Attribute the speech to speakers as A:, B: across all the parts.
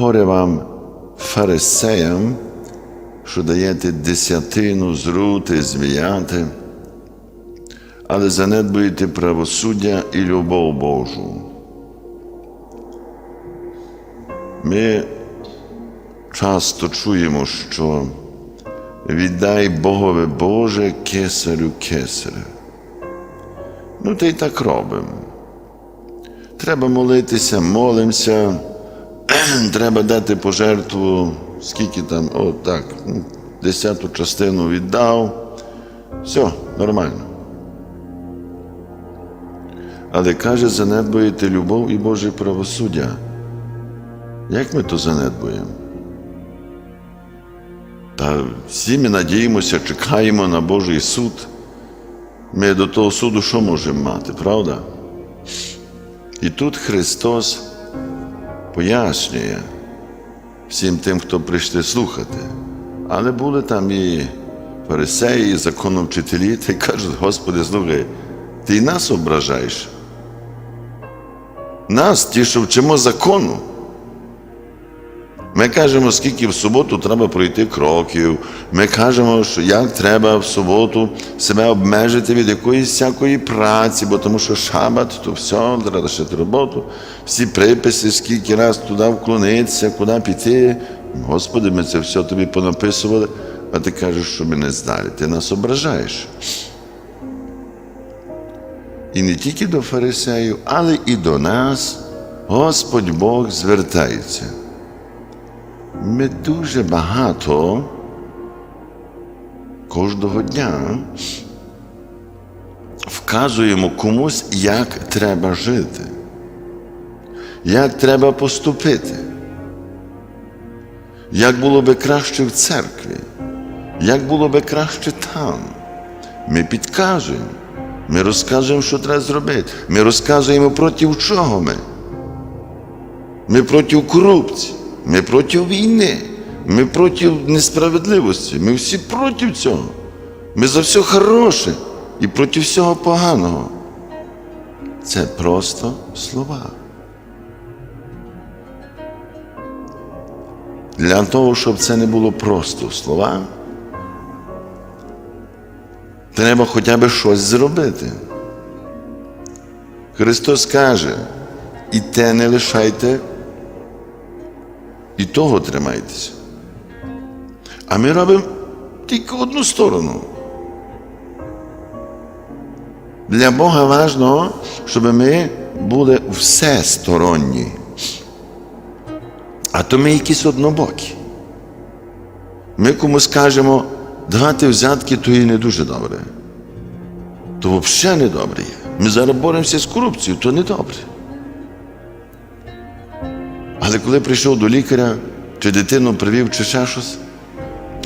A: Горе вам, фарисеям, що даєте десятину зрути, зміяти, але занедбуєте правосуддя і любов Божу. Ми часто чуємо, що віддай Богові Боже кесарю кесаря. Ну, та й так робимо. Треба молитися, молимося, треба дати пожертву, скільки там, о, так, десяту частину віддав. Все, нормально. Але каже, занедбуєте любов і Боже правосуддя. Як ми то занедбуємо? Та всі ми надіємося, чекаємо на Божий суд. Ми до того суду що можемо мати, правда? І тут Христос пояснює всім тим, хто прийшли слухати. Але були там і фарисеї, і законовчителі, та й кажуть, Господи, слухай, ти нас ображаєш. Нас, ті, що вчимо закону. Ми кажемо, скільки в суботу треба пройти кроків. Ми кажемо, що як треба в суботу себе обмежити від якоїсь всякої праці, бо тому що шабат, то все, треба лишити роботу, всі приписи, скільки раз туди вклонитися, куди піти. Господи, ми це все тобі понаписували, а ти кажеш, що ми не знали. Ти нас ображаєш. І не тільки до фарисеїв, але і до нас Господь Бог звертається. Ми дуже багато кожного дня вказуємо комусь, як треба жити, як треба поступити, як було би краще в церкві, як було би краще там. Ми підказуємо, ми розказуємо, що треба зробити. Ми розказуємо проти чого ми. Ми проти корупції. Ми проти війни, ми проти несправедливості, ми всі проти цього. Ми за все хороше і проти всього поганого. Це просто слова. Для того, щоб це не було просто слова, треба хоча б щось зробити. Христос каже, і те не лишайте. І того тримайтеся. А ми робимо тільки одну сторону. Для Бога важливо, щоб ми були всесторонні. А то ми якісь однобокі. Ми комусь кажемо, давати взятки, то і не дуже добре. То взагалі не добре. Ми зараз боремося з корупцією, то не добре. Але коли прийшов до лікаря, чи дитину привів, чи ще щось,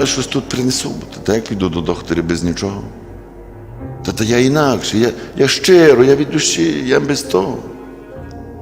A: я щось тут принесу, та як піду до доктора без нічого. Та та я інакше, я, я щиро, я від душі, я без того.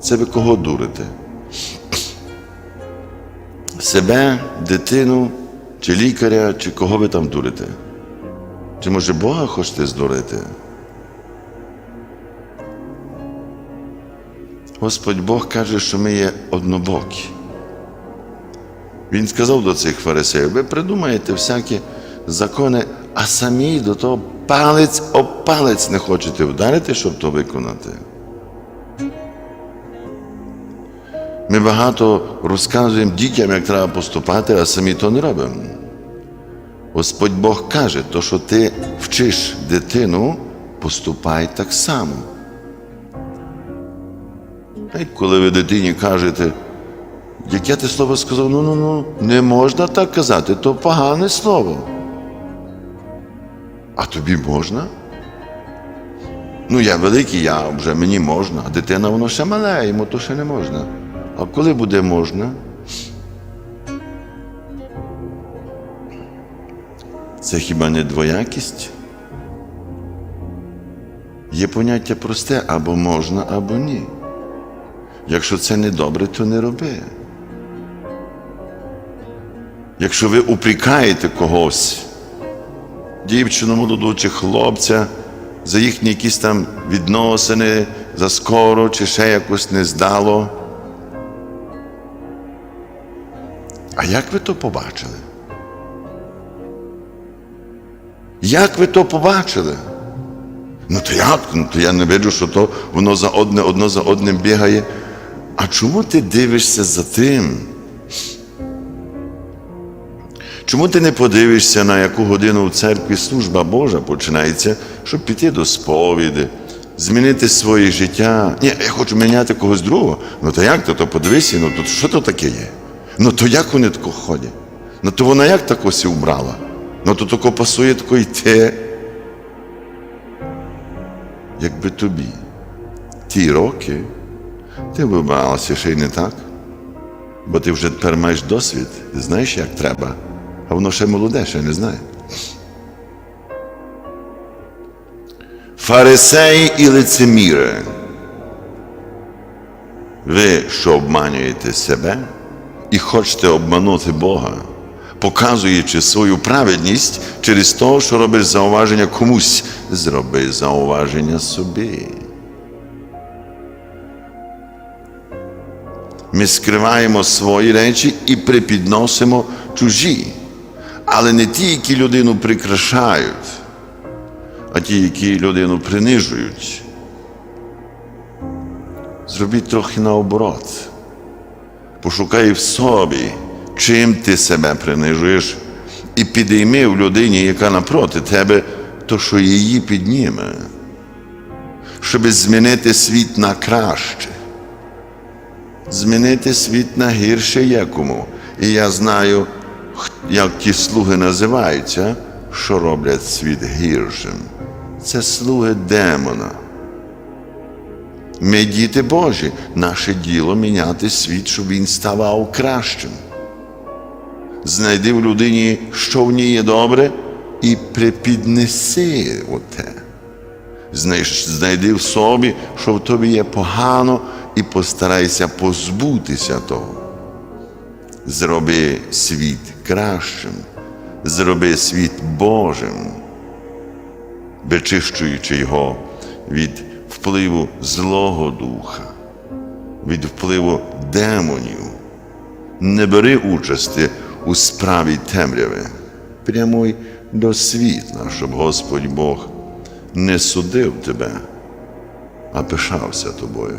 A: Це ви кого дурите? Себе, дитину, чи лікаря, чи кого ви там дурите? Чи може Бога хочете здурити? Господь Бог каже, що ми є однобокі. Він сказав до цих фарисеїв, ви придумаєте всякі закони, а самі до того палець об палець не хочете вдарити, щоб то виконати. Ми багато розказуємо дітям, як треба поступати, а самі то не робимо. Господь Бог каже, то, що ти вчиш дитину, поступай так само. А коли ви дитині кажете, яке ти слово сказав, ну ну ну, не можна так казати, то погане слово. А тобі можна? Ну, я великий, я вже мені можна, а дитина воно ще мале, йому то ще не можна. А коли буде можна? Це хіба не двоякість? Є поняття просте або можна, або ні. Якщо це не добре, то не роби. Якщо ви упрікаєте когось, дівчину молоду чи хлопця, за їхні якісь там відносини, за скоро чи ще якось не здало, А як ви то побачили? Як ви то побачили? Ну то як? Ну то я не бачу, що то воно за одне, одно за одним бігає. А чому ти дивишся за тим? Чому ти не подивишся, на яку годину в церкві служба Божа починається, щоб піти до сповіди, змінити своє життя? Ні, я хочу міняти когось другого. Ну то як то, то подивися, ну то що то таке є? Ну то як вони тако ходять? Ну то вона як тако сі вбрала? Ну то тако пасує тако йти. Якби тобі ті роки ти вибралася ще й не так, бо ти вже тепер маєш досвід, знаєш, як треба, а воно ще молоде, ще не знає. Фарисеї і лицеміри. Ви що обманюєте себе і хочете обманути Бога, показуючи свою праведність через те, що робиш зауваження комусь, зроби зауваження собі. Ми скриваємо свої речі і припідносимо чужі, але не ті, які людину прикрашають, а ті, які людину принижують. Зробіть трохи наоборот. Пошукай в собі, чим ти себе принижуєш, і підійми в людині, яка напроти тебе, то, що її підніме, щоб змінити світ на краще. Змінити світ на гірше якому. І я знаю, як ті слуги називаються, що роблять світ гіршим. Це слуги демона. Ми діти Божі, наше діло міняти світ, щоб він ставав кращим. Знайди в людині, що в ній є добре, і припіднеси оте. Знай- Знайди в собі, що в тобі є погано, і постарайся позбутися того. Зроби світ кращим, зроби світ Божим, вичищуючи його від впливу Злого Духа, від впливу демонів. Не бери участі у справі темряви, прямуй до світла, щоб Господь Бог не судив тебе, а пишався тобою.